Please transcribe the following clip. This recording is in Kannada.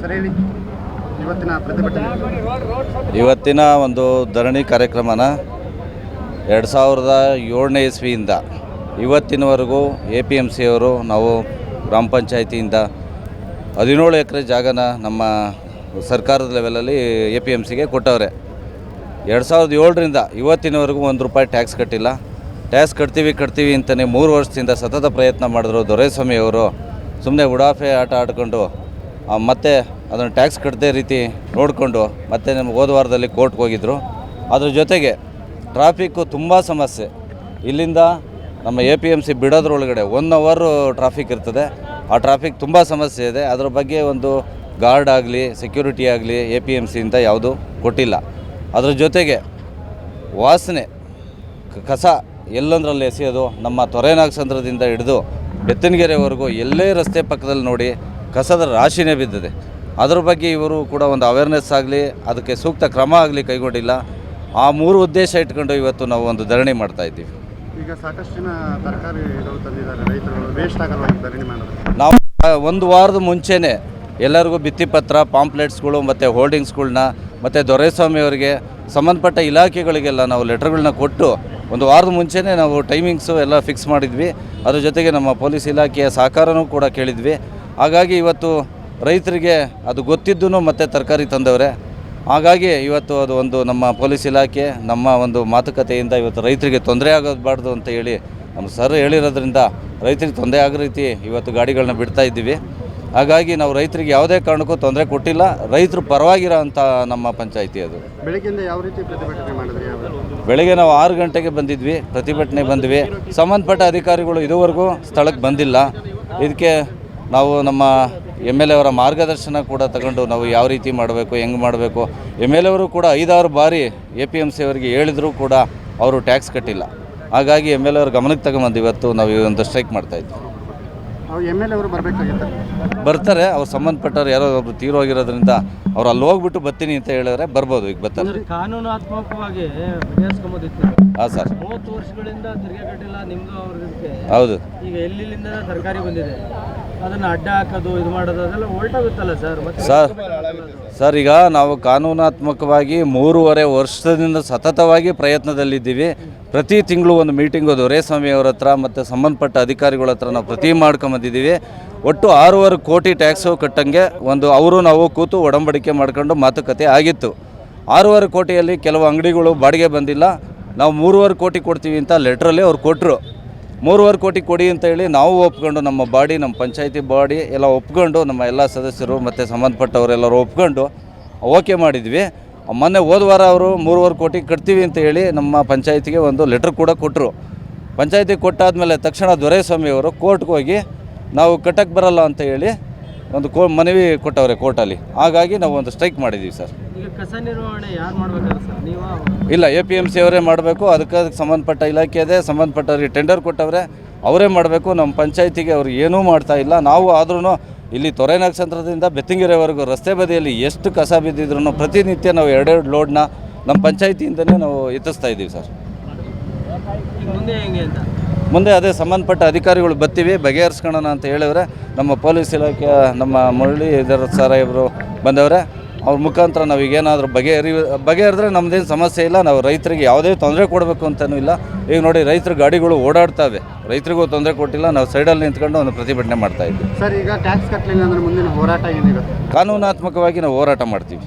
ಸರ್ ಇವತ್ತಿನ ಇವತ್ತಿನ ಒಂದು ಧರಣಿ ಕಾರ್ಯಕ್ರಮನ ಎರಡು ಸಾವಿರದ ಏಳನೇ ಇಸ್ವಿಯಿಂದ ಇವತ್ತಿನವರೆಗೂ ಎ ಪಿ ಎಂ ಸಿಯವರು ನಾವು ಗ್ರಾಮ ಪಂಚಾಯತಿಯಿಂದ ಹದಿನೇಳು ಎಕರೆ ಜಾಗನ ನಮ್ಮ ಸರ್ಕಾರದ ಲೆವೆಲಲ್ಲಿ ಎ ಪಿ ಎಂ ಸಿಗೆ ಕೊಟ್ಟವ್ರೆ. ಎರಡು ಸಾವಿರದ ಏಳರಿಂದ ಇವತ್ತಿನವರೆಗೂ ಒಂದು ರೂಪಾಯಿ ಟ್ಯಾಕ್ಸ್ ಕಟ್ಟಿಲ್ಲ. ಟ್ಯಾಕ್ಸ್ ಕಟ್ತೀವಿ ಕಟ್ತೀವಿ ಅಂತಲೇ ಮೂರು ವರ್ಷದಿಂದ ಸತತ ಪ್ರಯತ್ನ ಮಾಡಿದ್ರು ದೊರೆಸ್ವಾಮಿ ಅವರು. ಸುಮ್ಮನೆ ಉಡಾಫೆ ಆಟ ಆಡ್ಕೊಂಡು ಮತ್ತೆ ಅದನ್ನು ಟ್ಯಾಕ್ಸ್ ಕಟ್ಟದೇ ರೀತಿ ನೋಡಿಕೊಂಡು ಮತ್ತೆ ನಮ್ಗೆ ಹೋದ ವಾರದಲ್ಲಿ ಕೋರ್ಟ್ಗೆ ಹೋಗಿದ್ದರು ಅದ್ರ ಜೊತೆಗೆ ಟ್ರಾಫಿಕ್ಕು ತುಂಬ ಸಮಸ್ಯೆ. ಇಲ್ಲಿಂದ ನಮ್ಮ ಎ ಪಿ ಎಂ ಸಿ ಬಿಡೋದ್ರೊಳಗಡೆ ಒನ್ ಅವರು ಟ್ರಾಫಿಕ್ ಇರ್ತದೆ. ಆ ಟ್ರಾಫಿಕ್ ತುಂಬ ಸಮಸ್ಯೆ ಇದೆ. ಅದ್ರ ಬಗ್ಗೆ ಒಂದು ಗಾರ್ಡ್ ಆಗಲಿ ಸೆಕ್ಯೂರಿಟಿ ಆಗಲಿ ಎ ಪಿ ಎಂ ಸಿಯಿಂದ ಯಾವುದೂ ಕೊಟ್ಟಿಲ್ಲ. ಅದ್ರ ಜೊತೆಗೆ ವಾಸನೆ ಕಸ ಎಲ್ಲಂದ್ರಲ್ಲಿ ಎಸೆಯೋದು ನಮ್ಮ ತೊರೆನಾಗಸಂದ್ರದಿಂದ ಹಿಡಿದು ಬೆತ್ತನಗೆರೆವರೆಗೂ ಎಲ್ಲೇ ರಸ್ತೆ ಪಕ್ಕದಲ್ಲಿ ನೋಡಿ ಕಸದ ರಾಶಿನೇ ಬಿದ್ದಿದೆ. ಅದರ ಬಗ್ಗೆ ಇವರು ಕೂಡ ಒಂದು ಅವೇರ್ನೆಸ್ ಆಗಲಿ ಅದಕ್ಕೆ ಸೂಕ್ತ ಕ್ರಮ ಆಗಲಿ ಕೈಗೊಂಡಿಲ್ಲ. ಆ ಮೂರು ಉದ್ದೇಶ ಇಟ್ಕೊಂಡು ಇವತ್ತು ನಾವು ಒಂದು ಧರಣಿ ಮಾಡ್ತಾ ಇದ್ದೀವಿ. ಈಗ ಸಾಕಷ್ಟು ಜನ ತಂದಿದ್ದಾರೆ ವೇಸ್ಟ್ ಧರಣಿ ಮಾಡೋದು? ನಾವು ಒಂದು ವಾರದ ಮುಂಚೆನೇ ಎಲ್ಲರಿಗೂ ಭಿತ್ತಿಪತ್ರ ಪಾಂಪ್ಲೆಟ್ಸ್ಗಳು ಮತ್ತು ಹೋಲ್ಡಿಂಗ್ಸ್ಗಳ್ನ ಮತ್ತು ದೊರೆಸ್ವಾಮಿ ಅವರಿಗೆ ಸಂಬಂಧಪಟ್ಟ ಇಲಾಖೆಗಳಿಗೆಲ್ಲ ನಾವು ಲೆಟರ್ಗಳನ್ನ ಕೊಟ್ಟು ಒಂದು ವಾರದ ಮುಂಚೆನೇ ನಾವು ಟೈಮಿಂಗ್ಸು ಎಲ್ಲ ಫಿಕ್ಸ್ ಮಾಡಿದ್ವಿ. ಅದ್ರ ಜೊತೆಗೆ ನಮ್ಮ ಪೊಲೀಸ್ ಇಲಾಖೆಯ ಸಹಕಾರನೂ ಕೂಡ ಕೇಳಿದ್ವಿ. ಹಾಗಾಗಿ ಇವತ್ತು ರೈತರಿಗೆ ಅದು ಗೊತ್ತಿದ್ದು ಮತ್ತೆ ತರಕಾರಿ ತಂದವ್ರೆ. ಹಾಗಾಗಿ ಇವತ್ತು ಅದು ಒಂದು ನಮ್ಮ ಪೊಲೀಸ್ ಇಲಾಖೆ ನಮ್ಮ ಒಂದು ಮಾತುಕತೆಯಿಂದ ಇವತ್ತು ರೈತರಿಗೆ ತೊಂದರೆ ಆಗಬಾರ್ದು ಅಂತ ಹೇಳಿ ನಮ್ಮ ಸರ್ ಹೇಳಿರೋದ್ರಿಂದ ರೈತರಿಗೆ ತೊಂದರೆ ಆಗೋ ರೀತಿ ಇವತ್ತು ಗಾಡಿಗಳನ್ನ ಬಿಡ್ತಾ ಇದ್ದೀವಿ. ಹಾಗಾಗಿ ನಾವು ರೈತರಿಗೆ ಯಾವುದೇ ಕಾರಣಕ್ಕೂ ತೊಂದರೆ ಕೊಟ್ಟಿಲ್ಲ ರೈತರು ಪರವಾಗಿರೋ ಅಂಥ ನಮ್ಮ ಪಂಚಾಯಿತಿ ಅದು. ಬೆಳಗ್ಗೆಯಿಂದ ಯಾವ ರೀತಿ ಪ್ರತಿಭಟನೆ ಮಾಡಿದ್ರಿ ಬೆಳಗ್ಗೆ ನಾವು ಆರು ಗಂಟೆಗೆ ಬಂದಿದ್ವಿ ಪ್ರತಿಭಟನೆ ಬಂದ್ವಿ. ಸಂಬಂಧಪಟ್ಟ ಅಧಿಕಾರಿಗಳು ಇದುವರೆಗೂ ಸ್ಥಳಕ್ಕೆ ಬಂದಿಲ್ಲ. ಇದಕ್ಕೆ ನಾವು ನಮ್ಮ ಎಂ ಎಲ್ ಎ ಅವರ ಮಾರ್ಗದರ್ಶನ ಕೂಡ ತಗೊಂಡು ನಾವು ಯಾವ ರೀತಿ ಮಾಡಬೇಕು ಹೆಂಗೆ ಮಾಡಬೇಕು ಎಂ ಎಲ್ ಎವರು ಕೂಡ ಐದಾರು ಬಾರಿ ಎ ಪಿ ಎಂ ಸಿ ಅವರಿಗೆ ಹೇಳಿದರೂ ಕೂಡ ಅವರು ಟ್ಯಾಕ್ಸ್ ಕಟ್ಟಿಲ್ಲ. ಹಾಗಾಗಿ ಎಂ ಎಲ್ ಎ ಅವ್ರ ಗಮನಕ್ಕೆ ತಗೊಂಬಂದು ಇವತ್ತು ನಾವು ಈ ಒಂದು ಸ್ಟ್ರೈಕ್ ಮಾಡ್ತಾ ಇದ್ವಿ ಎಂ ಎಲ್ ಎ ಅವರು ಬರಬೇಕಾಗಿತ್ತು. ಬರ್ತಾರೆ ಅವ್ರು ಸಂಬಂಧಪಟ್ಟವ್ರು ಯಾರೋ ಒಬ್ರು ತೀರೋಗಿರೋದ್ರಿಂದ ಅವ್ರು ಅಲ್ಲಿ ಹೋಗ್ಬಿಟ್ಟು ಬರ್ತೀನಿ ಅಂತ ಹೇಳಿದ್ರೆ ಬರ್ಬೋದು ಈಗ ಬರ್ತಾರೆ. ಕಾನೂನಾತ್ಮಕವಾಗಿ ಹಾಂ ಸರ್. ಮೂವತ್ತು ವರ್ಷಗಳಿಂದ ತೆರಿಗೆ ಕಟ್ಟಿಲ್ಲ ನಿಮ್ದು ಅವ್ರಿಗೆ ಹೌದು. ಈಗ ಎಲ್ಲಿಂದ ತರಕಾರಿ ಬಂದಿದೆ? ಅದನ್ನ ಅಡ್ಡ ಹಾಕೋದು ಇದು ಮಾಡೋದು ಅದೆಲ್ಲ ಸರ್? Sir sir. ಈಗ ನಾವು ಕಾನೂನಾತ್ಮಕವಾಗಿ ಮೂರುವರೆ ವರ್ಷದಿಂದ ಸತತವಾಗಿ ಪ್ರಯತ್ನದಲ್ಲಿದ್ದೀವಿ. ಪ್ರತಿ ತಿಂಗಳು ಒಂದು ಮೀಟಿಂಗು ದೊರೆಸ್ವಾಮಿ ಅವ್ರ ಹತ್ರ ಮತ್ತು ಸಂಬಂಧಪಟ್ಟ ಅಧಿಕಾರಿಗಳ ಹತ್ರ ನಾವು ಪ್ರತಿ ಮಾಡ್ಕೊಂಬಂದಿದ್ದೀವಿ ಒಟ್ಟು ಆರೂವರೆ ಕೋಟಿ ಟ್ಯಾಕ್ಸು ಕಟ್ಟಂಗೆ ಒಂದು ಅವರು ನಾವು ಕೂತು ಒಡಂಬಡಿಕೆ ಮಾಡ್ಕೊಂಡು ಮಾತುಕತೆ ಆಗಿತ್ತು. ಆರೂವರೆ ಕೋಟಿಯಲ್ಲಿ ಕೆಲವು ಅಂಗಡಿಗಳು ಬಾಡಿಗೆ ಬಂದಿಲ್ಲ. ನಾವು ಮೂರುವರೆ ಕೋಟಿ ಕೊಡ್ತೀವಿ ಅಂತ ಲೆಟ್ರಲ್ಲಿ ಅವ್ರು ಕೊಟ್ಟರು ಮೂರುವರೆ ಕೋಟಿ ಕೊಡಿ ಅಂತ ಹೇಳಿ ನಾವು ಒಪ್ಕೊಂಡು ನಮ್ಮ ಬಾಡಿ, ನಮ್ಮ ಪಂಚಾಯತಿ ಬಾಡಿ ಎಲ್ಲ ಒಪ್ಕೊಂಡು ನಮ್ಮ ಎಲ್ಲ ಸದಸ್ಯರು ಮತ್ತು ಸಂಬಂಧಪಟ್ಟವರೆಲ್ಲರೂ ಒಪ್ಕೊಂಡು ಓಕೆ ಮಾಡಿದ್ವಿ. ಮೊನ್ನೆ ಹೋದ ವಾರ ಅವರು ಮೂರುವರೆ ಕೋಟಿ ಕಟ್ತೀವಿ ಅಂತ ಹೇಳಿ ನಮ್ಮ ಪಂಚಾಯತಿಗೆ ಒಂದು ಲೆಟ್ರ್ ಕೂಡ ಕೊಟ್ಟರು ಪಂಚಾಯತಿ ಕೊಟ್ಟಾದಮೇಲೆ ತಕ್ಷಣ ದೊರೆಸ್ವಾಮಿ ಅವರು ಕೋರ್ಟ್ಗೆ ಹೋಗಿ, ನಾವು ಕಟ್ಟಕ್ಕೆ ಬರಲ್ಲ ಅಂತ ಹೇಳಿ ಒಂದು ಕೋ ಮನವಿ ಕೊಟ್ಟವ್ರೆ ಕೋರ್ಟಲ್ಲಿ. ಹಾಗಾಗಿ ನಾವು ಒಂದು ಸ್ಟ್ರೈಕ್ ಮಾಡಿದ್ದೀವಿ ಸರ್. ಈಗ ಕಸ ನಿರ್ವಹಣೆ ಯಾರು ಮಾಡ್ಬೇಕಾದ್ರೆ ಸರ್? ನೀವು ಇಲ್ಲ ಎ ಪಿ ಎಂ ಸಿ ಅವರೇ ಮಾಡಬೇಕು. ಅದಕ್ಕೆ ಸಂಬಂಧಪಟ್ಟ ಇಲಾಖೆ ಇದೆ. ಸಂಬಂಧಪಟ್ಟವ್ರಿಗೆ ಟೆಂಡರ್ ಕೊಟ್ಟವ್ರೆ ಅವರೇ ಮಾಡಬೇಕು. ನಮ್ಮ ಪಂಚಾಯತಿಗೆ ಅವ್ರು ಏನೂ ಮಾಡ್ತಾ ಇಲ್ಲ. ನಾವು ಆದ್ರೂ ಇಲ್ಲಿ ತೊರೆನಕ್ಷತ್ರದಿಂದ ಬೆತ್ತಂಗೆರೆವರೆಗೂ ರಸ್ತೆ ಬದಿಯಲ್ಲಿ ಎಷ್ಟು ಕಸ ಬಿದ್ದಿದ್ರು ಪ್ರತಿನಿತ್ಯ ನಾವು ಎರಡೆರಡು ಲೋಡ್ನ ನಮ್ಮ ಪಂಚಾಯತಿಯಿಂದನೇ ನಾವು ಎತ್ತಿಸ್ತಾ ಇದ್ದೀವಿ ಸರ್. ಮುಂದೆ ಹೆಂಗೆ ಅಂತ? ಮುಂದೆ ಅದೇ ಸಂಬಂಧಪಟ್ಟ ಅಧಿಕಾರಿಗಳು ಬರ್ತೀವಿ. ಬಗೆಹರಿಸ್ಕೊಳ್ಳೋಣ ಅಂತ ಹೇಳಿದ್ರೆ ನಮ್ಮ ಪೊಲೀಸ್ ಇಲಾಖೆ ನಮ್ಮ ಮುರಳಿ ಇದರ ಸಾಹೇಬರು ಬಂದವರೆ. ಅವ್ರ ಮುಖಾಂತರ ನಾವು ಈಗೇನಾದರೂ ಬಗೆಹರಿ ಬಗೆಹರಿದ್ರೆ ನಮ್ಮದೇನು ಸಮಸ್ಯೆ ಇಲ್ಲ. ನಾವು ರೈತರಿಗೆ ಯಾವುದೇ ತೊಂದರೆ ಕೊಡಬೇಕು ಅಂತಲೂ ಇಲ್ಲ. ಈಗ ನೋಡಿ ರೈತರು ಗಾಡಿಗಳು ಓಡಾಡ್ತವೆ ರೈತರಿಗೂ ತೊಂದರೆ ಕೊಟ್ಟಿಲ್ಲ. ನಾವು ಸೈಡಲ್ಲಿ ನಿಂತ್ಕೊಂಡು ಒಂದು ಪ್ರತಿಭಟನೆ ಮಾಡ್ತಾ ಇದ್ವಿ ಸರ್ ಈಗ ಟ್ಯಾಕ್ಸ್ ಕಟ್ಟಲಿಲ್ಲ ಅಂದ್ರೆ ಮುಂದಿನ ಹೋರಾಟ ಏನಿರುತ್ತೆ ಕಾನೂನಾತ್ಮಕವಾಗಿ ನಾವು ಹೋರಾಟ ಮಾಡ್ತೀವಿ.